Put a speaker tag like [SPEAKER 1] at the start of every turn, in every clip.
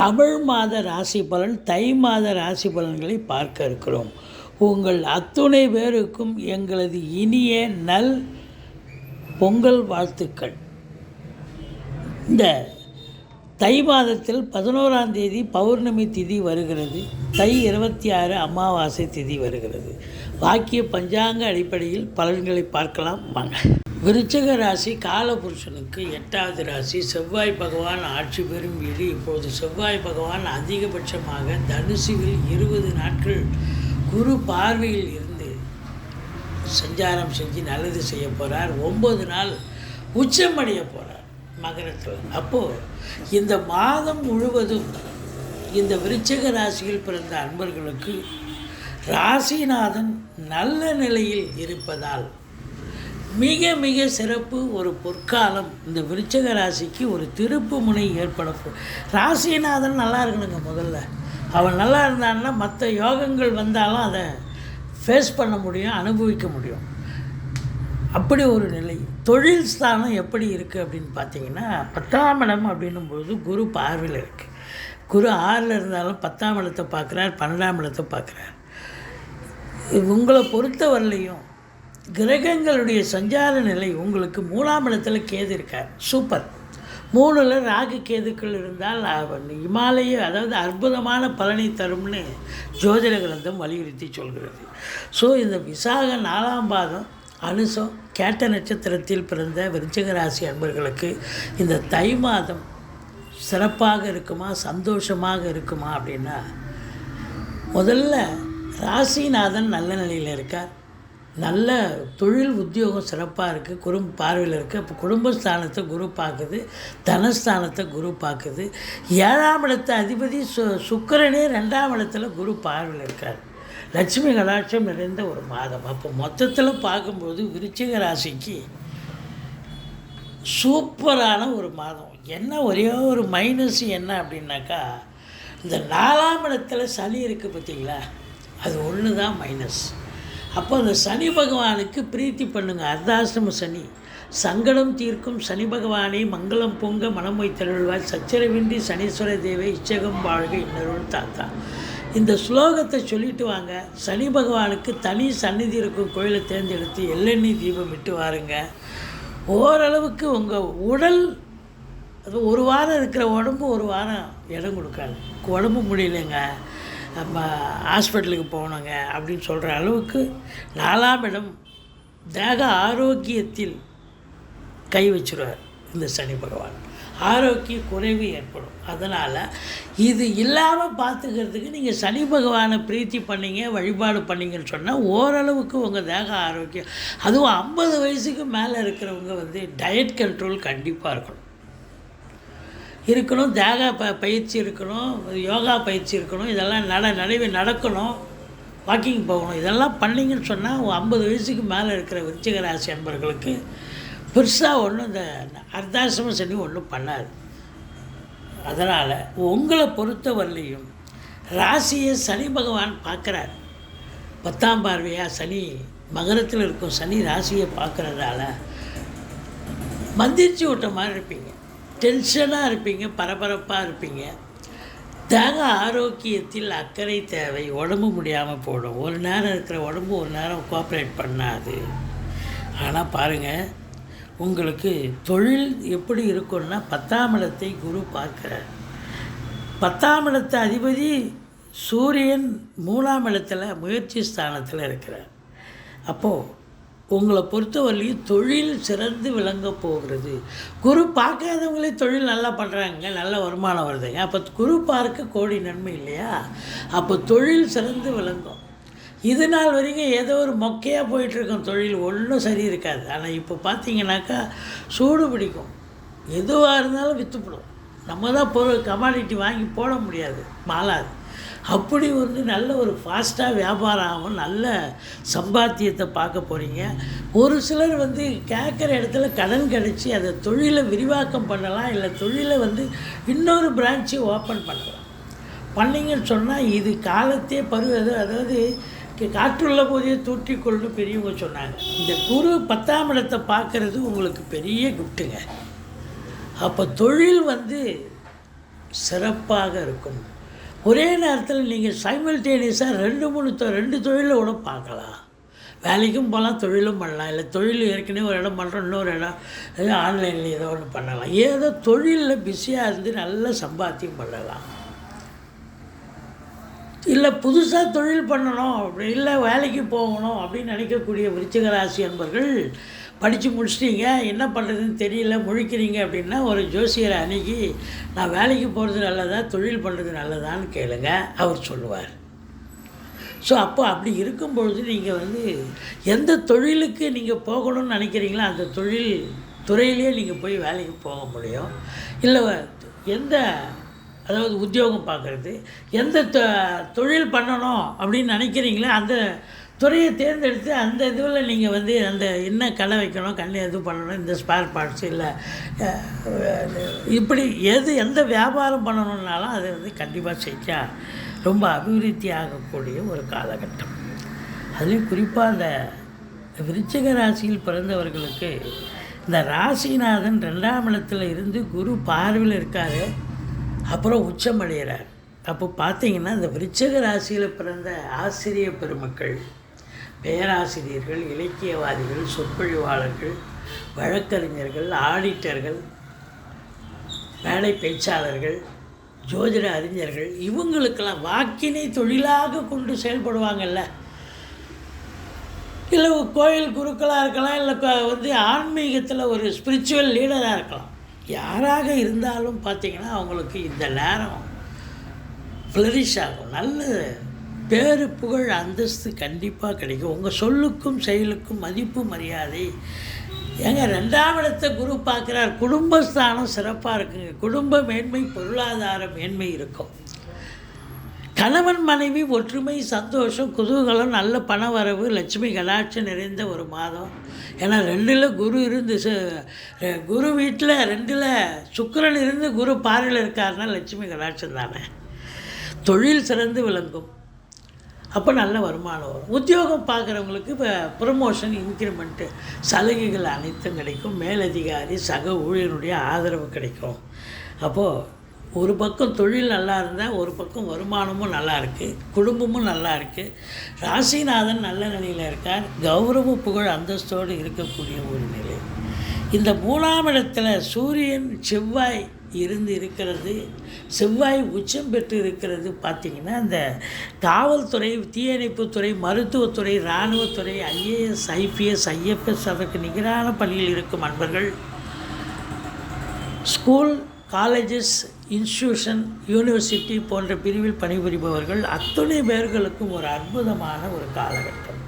[SPEAKER 1] தமிழ் மாத ராசி பலன் தை மாத ராசி பலன்களை பார்க்க இருக்கிறோம். உங்கள் அத்துணை பேருக்கும் எங்களது இனிய நல் பொங்கல் வாழ்த்துக்கள். இந்த தை மாதத்தில் பதினோராம் தேதி பௌர்ணமி திதி வருகிறது. தை இருபத்தி ஆறு அமாவாசை திதி வருகிறது. வாக்கிய பஞ்சாங்க அடிப்படையில் பலன்களை பார்க்கலாம். வாங்க. விருச்சக ராசி காலபுருஷனுக்கு எட்டாவது ராசி. செவ்வாய் பகவான் ஆட்சி பெறும் வீடு. இப்போது செவ்வாய் பகவான் அதிகபட்சமாக தனுசுவில் இருபது நாட்கள் குரு பார்வையில் இருந்து சஞ்சாரம் செஞ்சு நல்லது செய்ய போகிறார் ஒம்பது நாள் உச்சமடைய போகிறார் மகரத்தில். அப்போது இந்த மாதம் முழுவதும் இந்த விருச்சக ராசியில் பிறந்த அன்பர்களுக்கு ராசிநாதன் நல்ல நிலையில் இருப்பதால் மிக மிக சிறப்பு ஒரு பொற்காலம். இந்த விருச்சக ராசிக்கு ஒரு திருப்பு முனை ஏற்பட ராசிநாதன் நல்லா இருக்கணுங்க முதல்ல. அவன் நல்லா இருந்தான்னா மற்ற யோகங்கள் வந்தாலும் அதை ஃபேஸ் பண்ண முடியும் அனுபவிக்க முடியும். அப்படி ஒரு நிலை. தொழில் ஸ்தானம் எப்படி இருக்குது அப்படின்னு பார்த்தீங்கன்னா பத்தாம் இடம் அப்படின்னும்போது குரு பார்வையில் இருக்குது குரு ஆறில் இருந்தாலும் பத்தாம் இடத்தை பார்க்குறார் பன்னெண்டாம் இடத்தை பார்க்குறார். உங்களை பொறுத்தவரையிலையும் கிரகங்களுடைய சஞ்சார நிலை உங்களுக்கு மூணாம் இடத்துல கேது இருக்கார். சூப்பர். மூணில் ராகு கேதுக்கள் இருந்தால் அவன் இமாலய அதாவது அற்புதமான பலனை தரும்னு ஜோதிட கிரந்தம் வலியுறுத்தி சொல்கிறது. ஸோ இந்த விசாக நாலாம் பாதம் அனுசம் கேட்ட நட்சத்திரத்தில் பிறந்த விருச்சிகராசி அன்பர்களுக்கு இந்த தை மாதம் சிறப்பாக இருக்குமா சந்தோஷமாக இருக்குமா அப்படின்னா முதல்ல ராசிநாதன் நல்ல நிலையில் இருக்கார். நல்ல தொழில் உத்தியோகம் சிறப்பாக இருக்குது குடும்ப பார்வையில் இருக்குது அப்போ குடும்பஸ்தானத்தை குரு பார்க்குது. தனஸ்தானத்தை குரு பார்க்குது. ஏழாம் இடத்த அதிபதி சு சுக்கரனே ரெண்டாம் இடத்துல குரு பார்வையில் இருக்கார். லட்சுமி கடாட்சம் நிறைந்த ஒரு மாதம். அப்போ மொத்தத்தில் பார்க்கும்போது விருச்சிக ராசிக்கு சூப்பரான ஒரு மாதம். என்ன ஒரே ஒரு மைனஸ் என்ன அப்படின்னாக்கா இந்த நாலாம் இடத்துல சளி இருக்குது பார்த்தீங்களா? அது ஒன்று தான் மைனஸ் அப்போ அந்த சனி பகவானுக்கு பிரீத்தி பண்ணுங்க. அர்த்தாசிரம சனி. சங்கடம் தீர்க்கும் சனி பகவானை மங்களம் பொங்க மனம் வைத்தருள்வாய். சச்சரவின்றி சனீஸ்வர தேவை இச்சகம் வாழ்க இன்னருள் தாத்தா. இந்த ஸ்லோகத்தை சொல்லிட்டு வாங்க. சனி பகவானுக்கு தனி சந்நிதி இருக்கும் கோயிலை தேர்ந்தெடுத்து எள்ளெண்ணெய் தீபம் விட்டு வாருங்க. ஓரளவுக்கு உங்கள் உடல் அது ஒரு வாரம் இருக்கிற உடம்பு ஒரு வாரம் இடம் கொடுக்காது. உடம்பு முடியலைங்க. நம்ம ஹாஸ்பிட்டலுக்கு போகணுங்க அப்படின்னு சொல்கிற அளவுக்கு நாலாம் இடம் தேக ஆரோக்கியத்தில் கை வச்சுருவார் இந்த சனி பகவான். ஆரோக்கிய குறைவு ஏற்படும். அதனால் இது இல்லாமல் பார்த்துக்கிறதுக்கு நீங்கள் சனி பகவானை பிரீத்தி பண்ணீங்க வழிபாடு பண்ணீங்கன்னு சொன்னால் ஓரளவுக்கு உங்கள் தேக ஆரோக்கியம். அதுவும் ஐம்பது வயசுக்கு மேலே இருக்கிறவங்க வந்து டயட் கண்ட்ரோல் கண்டிப்பாக இருக்கணும். இருக்கணும் தியாக ப பயிற்சி இருக்கணும் யோகா பயிற்சி இருக்கணும் இதெல்லாம் நட நடைவு நடக்கணும் வாக்கிங் போகணும். இதெல்லாம் பண்ணிங்கன்னு சொன்னால் ஐம்பது வயசுக்கு மேலே இருக்கிற விருச்சிக ராசி அன்பர்களுக்கு பெருசாக ஒன்றும் இந்த அர்த்தாசிரம சனி ஒன்றும் பண்ணாது. அதனால் உங்களை பொறுத்தவரையிலையும் ராசியை சனி பகவான் பார்க்குறார். பத்தாம் பார்வையாக சனி மகரத்தில் இருக்கும் சனி ராசியை பார்க்குறதால மந்திரிச்சு விட்ட மாதிரி இருப்பீங்க. டென்ஷனாக இருப்பீங்க பரபரப்பாக இருப்பீங்க. தேக ஆரோக்கியத்தில் அக்கறை தேவை உடம்பு முடியாமல் போடும். ஒரு நேரம் இருக்கிற உடம்பு ஒரு நேரம் கோஆப்ரேட் பண்ணாது. ஆனால் பாருங்கள் உங்களுக்கு தொழில் எப்படி இருக்கும்னா பத்தாம் இடத்தை குரு பார்க்குறார். பத்தாம் இடத்த அதிபதி சூரியன் மூணாம் இடத்துல முயற்சி ஸ்தானத்தில் இருக்கிறார். அப்போது உங்களை பொறுத்தவரையும் தொழில் சிறந்து விளங்க போகிறது. குரு பார்க்காதவங்களே தொழில் நல்லா பண்ணுறாங்க நல்ல வருமானம் வருதுங்க அப்போ குரு பார்க்க கோடி நன்மை இல்லையா? அப்போ தொழில் சிறந்து விளங்கும். இது நாள் வரைக்கும் ஏதோ ஒரு மொக்கையாக போயிட்டுருக்கோம் தொழில் ஒன்றும் சரி இருக்காது. ஆனால் இப்போ பார்த்தீங்கன்னாக்கா சூடு பிடிக்கும். எதுவாக இருந்தாலும் விற்றுப்படும் நம்ம தான் பொருள் கமாடிட்டி வாங்கி போட முடியாது மாலாது அப்படி வந்து நல்ல ஒரு ஃபாஸ்ட்டாக வியாபாரம் ஆகும் நல்ல சம்பாத்தியத்தை பார்க்க போகிறீங்க ஒரு சிலர் வந்து கேட்குற இடத்துல கடன் கிடச்சி அதை தொழிலை விரிவாக்கம் பண்ணலாம் இல்லை தொழிலை வந்து இன்னொரு பிரான்ச்சை ஓப்பன் பண்ணலாம். பண்ணிங்கன்னு சொன்னால் இது காலத்தே பருவது அதாவது காற்றுள்ள போதே தூற்றிக்கொள்ளு பெரியவங்க சொன்னாங்க. இந்த குரு பத்தாம் இடத்தை பார்க்கறது உங்களுக்கு பெரிய கிஃப்ட்டுங்க அப்போ தொழில் வந்து சிறப்பாக இருக்கும். ஒரே நேரத்தில் நீங்கள் சைமல்டேனியஸாக ரெண்டு மூணு தொ ரெண்டு தொழிலை கூட பார்க்கலாம். வேலைக்கும் போகலாம் தொழிலும் பண்ணலாம். இல்லை தொழில் ஏற்கனவே ஒரு இடம் பண்ணுறோம் இன்னொரு இடம் ஏதோ ஆன்லைனில் ஏதோ ஒன்று பண்ணலாம். ஏதோ தொழிலில் பிஸியாக இருந்து நல்ல சம்பாத்தியம் பண்ணலாம். இல்லை புதுசாக தொழில் பண்ணணும் அப்படி இல்லை வேலைக்கு போகணும் அப்படின்னு நினைக்கக்கூடிய விருச்சிக ராசி அன்பர்கள் படித்து முடிச்சிட்டீங்க என்ன பண்ணுறதுன்னு தெரியல முழிக்கிறீங்க அப்படின்னா ஒரு ஜோசியரை அணுகி நான் வேலைக்கு போகிறது நல்லதா தொழில் பண்ணுறது நல்லதான்னு கேளுங்க அவர் சொல்லுவார். ஸோ அப்போ அப்படி இருக்கும் பொழுது நீங்கள் வந்து எந்த தொழிலுக்கு நீங்கள் போகணும்னு நினைக்கிறீங்களோ அந்த தொழில் துறையிலே நீங்கள் போய் வேலைக்கு போக முடியும். இல்லை எந்த அதாவது உத்தியோகம் பார்க்குறது எந்த தொ- தொழில் பண்ணணும் அப்படின்னு நினைக்கிறீங்களோ அந்த துறையை தேர்ந்தெடுத்து அந்த இதுவில் நீங்கள் வந்து அந்த என்ன கடை வைக்கணும் கண்ணை எது பண்ணணும் இந்த ஸ்பேர் பார்ட்ஸ் இல்லை இப்படி எது எந்த வியாபாரம் பண்ணணுன்னாலும் அதை வந்து கண்டிப்பாக செஞ்சால் ரொம்ப அபிவிருத்தி ஆகக்கூடிய ஒரு காலகட்டம். அதுலேயும் குறிப்பாக அந்த விருச்சிக ராசியில் பிறந்தவர்களுக்கு இந்த ராசிநாதன் ரெண்டாம் இடத்துல இருந்து குரு பார்வையில் இருக்கார். அப்புறம் உச்சமடைகிறார் அப்போ பார்த்தீங்கன்னா இந்த விருச்சிக ராசியில் பிறந்த ஆசிரிய பெருமக்கள் பேராசிரியர்கள் இலக்கியவாதிகள் சொற்பொழிவாளர்கள் வழக்கறிஞர்கள் ஆடிட்டர்கள் மேடை பேச்சாளர்கள் ஜோதிட அறிஞர்கள் இவங்களுக்கெல்லாம் வாக்கினை தொழிலாக கொண்டு செயல்படுவாங்கல்ல? இல்லை கோயில் குருக்களாக இருக்கலாம் இல்லை வந்து ஆன்மீகத்தில் ஒரு ஸ்பிரிச்சுவல் லீடராக இருக்கலாம். யாராக இருந்தாலும் பார்த்தீங்கன்னா அவங்களுக்கு இந்த நேரம் ஃப்ளரிஷ் ஆகும். நல்ல பேரு புகழ் அந்தஸ்து கண்டிப்பாக கிடைக்கும். உங்கள் சொல்லுக்கும் செயலுக்கும் மதிப்பு மரியாதை. ஏங்க ரெண்டாம் இடத்தை குரு பார்க்குறார். குடும்பஸ்தானம் சிறப்பாக இருக்குங்க. குடும்ப மேன்மை பொருளாதார மேன்மை இருக்கும். கணவன் மனைவி ஒற்றுமை சந்தோஷம் குதூகலம் நல்ல பண வரவு லட்சுமி கடாட்சம் நிறைந்த ஒரு மாதம். ஏன்னா ரெண்டில் குரு இருந்து குரு வீட்டில் ரெண்டில் சுக்கரன் இருந்து குரு பாறையில் இருக்காருன்னா லட்சுமி கடாட்சம் தானே. தொழில் சிறந்து விளங்கும். அப்போ நல்ல வருமானம் வரும். உத்தியோகம் பார்க்குறவங்களுக்கு இப்போ ப்ரமோஷன் இன்க்ரிமெண்ட்டு சலுகைகள் அனைத்தும் கிடைக்கும். மேலதிகாரி சக ஊழியருடைய ஆதரவு கிடைக்கும். அப்போது ஒரு பக்கம் தொழில் நல்லா இருந்தால் ஒரு பக்கம் வருமானமும் நல்லா இருக்குது குடும்பமும் நல்லா இருக்குது ராசிநாதன் நல்ல நிலையில் இருக்கார். கௌரவ புகழ் அந்தஸ்தோடு இருக்கக்கூடிய ஒரு நிலை. இந்த மூணாம் இடத்துல சூரியன் செவ்வாய் இருந்து இருக்கிறது செவ்வாய் உச்சம் பெற்று இருக்கிறது பார்த்திங்கன்னா இந்த காவல்துறை தீயணைப்புத்துறை மருத்துவத்துறை இராணுவத்துறை ஐஏஎஸ் ஐபிஎஸ் ஐஎஃப்எஸ் அதற்கு நிகரான பணியில் இருக்கும் அன்பர்கள். ஸ்கூல் காலேஜஸ் இன்ஸ்டியூஷன் யூனிவர்சிட்டி போன்ற பிரிவில் பணிபுரிபவர்கள் அத்தனை பேர்களுக்கும் ஒரு அற்புதமான ஒரு காலகட்டம்.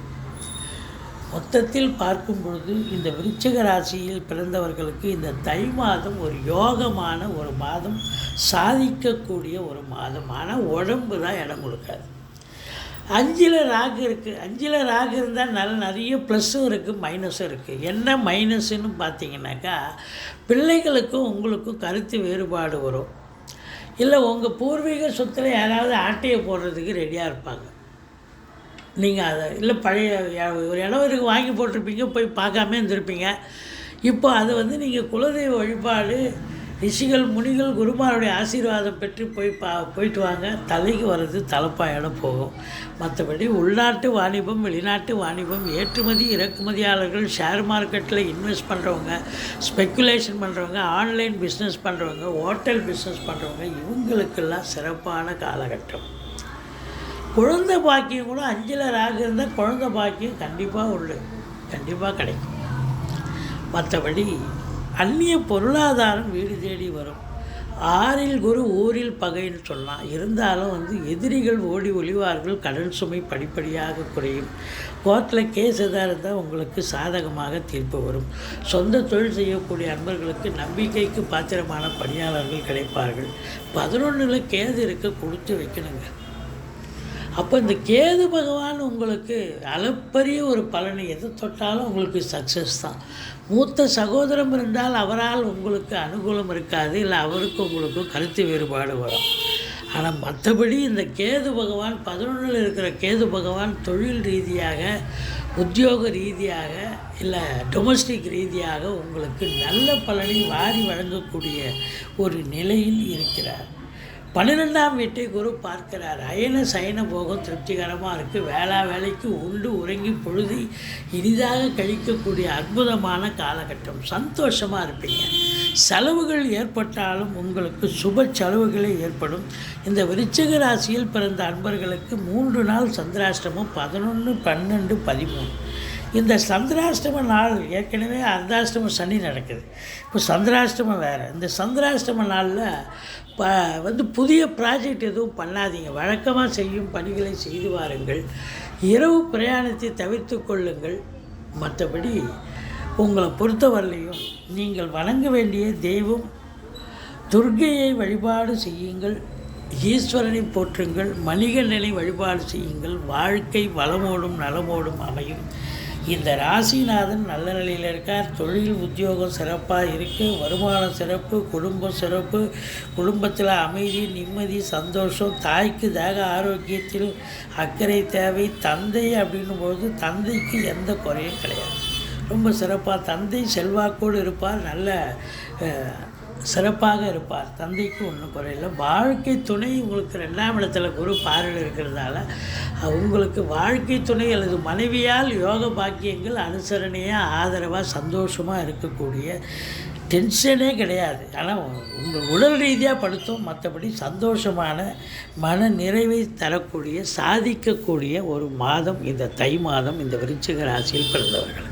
[SPEAKER 1] மொத்தத்தில் பார்க்கும் பொழுது இந்த விருச்சிக ராசியில் பிறந்தவர்களுக்கு இந்த தை மாதம் ஒரு யோகமான ஒரு மாதம் சாதிக்கக்கூடிய ஒரு மாதம். ஆனால் உடம்பு தான் இடம் கொடுக்காது. அஞ்சில் ராகு இருக்குது அஞ்சில் ராகு இருந்தால் நல்ல நிறைய ப்ளஸ்ஸும் இருக்குது மைனஸும் இருக்குது என்ன மைனஸ்ன்னு பார்த்தீங்கன்னாக்கா பிள்ளைகளுக்கும் உங்களுக்கும் கருத்து வேறுபாடு வரும். இல்லை உங்கள் பூர்வீக சொத்தில் யாராவது ஆட்டையை போடுறதுக்கு ரெடியாக இருப்பாங்க. நீங்கள் அதை இல்லை பழைய ஒரு இடம் வாங்கி போட்டிருப்பீங்க போய் பார்க்காம இருந்திருப்பீங்க. இப்போ அதை வந்து நீங்கள் குலதெய்வ வழிபாடு ரிஷிகள் முனிகள் குருமாருடைய ஆசீர்வாதம் பெற்று போய் பா போயிட்டு வாங்க. தலைக்கு வர்றது தலைப்பாயிடம் போகும். மற்றபடி உள்நாட்டு வாணிபம் வெளிநாட்டு வாணிபம் ஏற்றுமதி இறக்குமதியாளர்கள் ஷேர் மார்க்கெட்டில் இன்வெஸ்ட் பண்ணுறவங்க ஸ்பெக்குலேஷன் பண்ணுறவங்க ஆன்லைன் பிஸ்னஸ் பண்ணுறவங்க ஹோட்டல் பிஸ்னஸ் பண்ணுறவங்க இவங்களுக்கெல்லாம் சிறப்பான காலகட்டம். குழந்தை பாக்கியம் கூட அஞ்சில் ராகு இருந்தால் குழந்தை பாக்கியம் கண்டிப்பாக உண்டு. கண்டிப்பாக கிடைக்கும். மற்றபடி அந்நிய பொருளாதாரம் வீடு தேடி வரும். ஆறில் குரு ஊரில் பகைன்னு சொல்லலாம். இருந்தாலும் வந்து எதிரிகள் ஓடி ஒளிவார்கள். கடல் சுமை படிப்படியாக குறையும். கோர்ட்டில் கேஸ் எதாக இருந்தால் உங்களுக்கு சாதகமாக தீர்ப்பு வரும். சொந்த தொழில் செய்யக்கூடிய அன்பர்களுக்கு நம்பிக்கைக்கு பாத்திரமான பணியாளர்கள் கிடைப்பார்கள். பதினொன்றில் கேது இருக்க கொடுத்து வைக்கணுங்க. அப்போ இந்த கேது பகவான் உங்களுக்கு அளப்பரிய ஒரு பலனை எது தொட்டாலும் உங்களுக்கு சக்ஸஸ் தான். மூத்த சகோதரம் இருந்தால் அவரால் உங்களுக்கு அனுகூலம் இருக்காது இல்லை அவருக்கு உங்களுக்கு கருத்து வேறுபாடு வரும். ஆனால் மற்றபடி இந்த கேது பகவான் பதினொன்றில் இருக்கிற கேது பகவான் தொழில் ரீதியாக உத்தியோக ரீதியாக இல்லை டொமஸ்டிக் ரீதியாக உங்களுக்கு நல்ல பலனை வாரி வழங்கக்கூடிய ஒரு நிலையில் இருக்கிறார். பன்னிரெண்டாம் வீட்டை குரு பார்க்கிறார். அயன சயன போகம் திருப்திகரமாக இருக்குது வேளா வேலைக்கு உண்டு உறங்கி பொழுது இனிதாக கழிக்கக்கூடிய அற்புதமான காலகட்டம். சந்தோஷமாக இருப்பீங்க. செலவுகள் ஏற்பட்டாலும் உங்களுக்கு சுப செலவுகளே ஏற்படும். இந்த விருச்சிக ராசியில் பிறந்த அன்பர்களுக்கு மூன்று நாள் சந்திராஷ்டமம் பதினொன்று பன்னெண்டு பதிமூணு. இந்த சந்திராஷ்டம நாள் ஏற்கனவே அர்த்தாஷ்டம சனி நடக்குது. இப்போ சந்திராஷ்டமம் வேறு. இந்த சந்திராஷ்டம நாளில் ப வந்து புதிய ப்ராஜெக்ட் எதுவும் பண்ணாதீங்க. வழக்கமாக செய்யும் பணிகளை செய்து வாருங்கள். இரவு பிரயாணத்தை தவிர்த்து கொள்ளுங்கள். மற்றபடி உங்களை பொறுத்தவரையிலையும் நீங்கள் வணங்க வேண்டிய தெய்வம் துர்க்கையை வழிபாடு செய்யுங்கள். ஈஸ்வரனை போற்றுங்கள். மணிகண்டனை வழிபாடு செய்யுங்கள். வாழ்க்கை வளமோடும் நலமோடும் அமையும். இந்த ராசிநாதன் நல்ல நிலையில் இருக்கார். தொழில் உத்தியோகம் சிறப்பாக இருக்குது வருமானம் சிறப்பு குடும்பம் சிறப்பு. குடும்பத்தில் அமைதி நிம்மதி சந்தோஷம். தாய்க்கு தேக ஆரோக்கியத்தில் அக்கறை தேவை. தந்தை அப்படின்னும் போது தந்தைக்கு எந்த குறையும் கிடையாது. ரொம்ப சிறப்பாக தந்தை செல்வாக்கோடு இருப்பார். நல்ல சிறப்பாக இருப்பார். தந்தைக்கு ஒன்றும் குறையில்லை வாழ்க்கை துணை உங்களுக்கு ரெண்டாம் இடத்துல குரு பார்வையில் இருக்கிறதால உங்களுக்கு வாழ்க்கை துணை அல்லது மனைவியால் யோக பாக்கியங்கள் அனுசரணையாக ஆதரவாக சந்தோஷமாக இருக்கக்கூடிய டென்ஷனே கிடையாது. ஆனால் உங்கள் உடல் ரீதியாக படுத்தும் மற்றபடி சந்தோஷமான மன நிறைவை தரக்கூடிய சாதிக்கக்கூடிய ஒரு மாதம் இந்த தை மாதம் இந்த விருச்சிக ராசியில் பிறந்தவர்கள்.